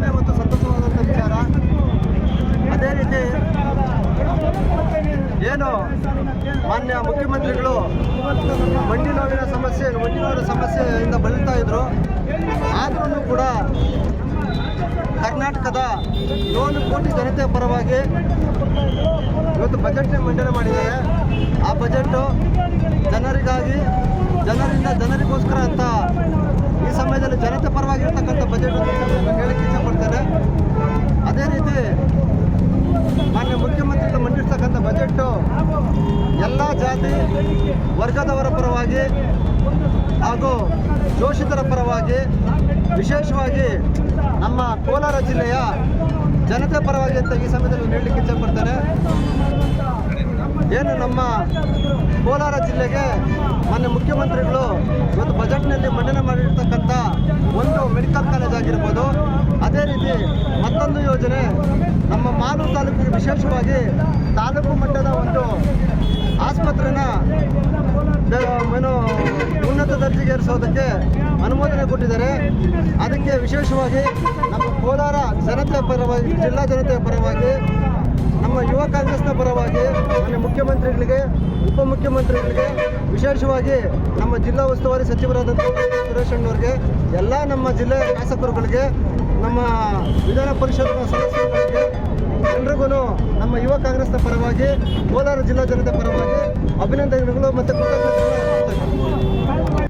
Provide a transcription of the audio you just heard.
ಹೆಮ್ಮೆ ಮತ್ತು ಸಂತೋಷವಾದಂಥ ವಿಚಾರ. ಅದೇ ರೀತಿ ಏನು ಮಾನ್ಯ ಮುಖ್ಯಮಂತ್ರಿಗಳು ಮಂಡಿ ನೋವಿನ ಸಮಸ್ಯೆ ಮಂಡಿ ನೋವಿನ ಸಮಸ್ಯೆಯಿಂದ ಬಳಲ್ತಾ ಇದ್ರು. ಆದರೂ ಕೂಡ ಕರ್ನಾಟಕದ ಏಳು ಕೋಟಿ ಜನತೆ ಪರವಾಗಿ ಇವತ್ತು ಬಜೆಟ್ನ ಮಂಡನೆ ಮಾಡಿದ್ದಾರೆ ಆ ಬಜೆಟ್ಟು ಜನರಿಗಾಗಿ, ಜನರಿಂದ ಜನರಿಗೋಸ್ಕರ ಅಂತ ಈ ಸಮಯದಲ್ಲಿ ಜನತೆ ಪರವಾಗಿರ್ತಕ್ಕಂಥ ಬಜೆಟ್ ಅಂತ ಹೇಳಕ್ಕೆ ಇಷ್ಟಪಡ್ತೇನೆ ಅದೇ ರೀತಿ ಮಾನ್ಯ ಮುಖ್ಯಮಂತ್ರಿಗಳು ಮಂಡಿಸ್ತಕ್ಕಂಥ ಬಜೆಟ್ಟು ಎಲ್ಲ ಜಾತಿ ವರ್ಗದವರ ಪರವಾಗಿ ಹಾಗೂ ಶೋಷಿತರ ಪರವಾಗಿ ವಿಶೇಷವಾಗಿ ನಮ್ಮ ಕೋಲಾರ ಜಿಲ್ಲೆಯ ಜನತೆ ಪರವಾಗಿ ಅಂತ ಈ ಸಮಯದಲ್ಲಿ ಹೇಳಲಿಕ್ಕೆ ಇಚ್ಛಪಡ್ತಾರೆ ಏನು ನಮ್ಮ ಕೋಲಾರ ಜಿಲ್ಲೆಗೆ ಮಾನ್ಯ ಮುಖ್ಯಮಂತ್ರಿಗಳು ಇವತ್ತು ಬಜೆಟ್ನಲ್ಲಿ ಮಂಡನೆ ಮಾಡಿರ್ತಕ್ಕಂಥ ಒಂದು ಮೆಡಿಕಲ್ ಕಾಲೇಜ್ ಆಗಿರ್ಬೋದು ಅದೇ ರೀತಿ ಮತ್ತೊಂದು ಯೋಜನೆ ನಮ್ಮ ಮಾಲೂರು ತಾಲೂಕಿಗೆ ವಿಶೇಷವಾಗಿ ತಾಲೂಕು ಮಟ್ಟದ ಒಂದು ಆಸ್ಪತ್ರೆನ ಏನು ಉನ್ನತ ದರ್ಜೆಗೆ ಏರಿಸೋದಕ್ಕೆ ಅನುಮೋದನೆ ಕೊಟ್ಟಿದ್ದಾರೆ. ಅದಕ್ಕೆ ವಿಶೇಷವಾಗಿ ನಮ್ಮ ಕೋಲಾರ ಜನತೆ ಪರವಾಗಿ, ಜಿಲ್ಲಾ ಜನತೆಯ ಪರವಾಗಿ, ನಮ್ಮ ಯುವ ಕಾಂಗ್ರೆಸ್ನ ಪರವಾಗಿ, ಮಾನ್ಯ ಮುಖ್ಯಮಂತ್ರಿಗಳಿಗೆ, ಉಪಮುಖ್ಯಮಂತ್ರಿಗಳಿಗೆ, ವಿಶೇಷವಾಗಿ ನಮ್ಮ ಜಿಲ್ಲಾ ಉಸ್ತುವಾರಿ ಸಚಿವರಾದಂಥ ಸುರೇಶ್ ಅಣ್ಣವ್ರಿಗೆ, ಎಲ್ಲ ನಮ್ಮ ಜಿಲ್ಲೆಯ ಶಾಸಕರುಗಳಿಗೆ ನಮ್ಮ ವಿಧಾನ ಪರಿಷತ್ನ ಸದಸ್ಯರಿಗೆ ಎಲ್ರಿಗೂ ನಮ್ಮ ಯುವ ಕಾಂಗ್ರೆಸ್ನ ಪರವಾಗಿ ಕೋಲಾರ ಜಿಲ್ಲಾ ಜನತೆ ಪರವಾಗಿ ಅಭಿನಂದನೆಗಳು ಮತ್ತು ಕೃತಜ್ಞತೆಗಳನ್ನು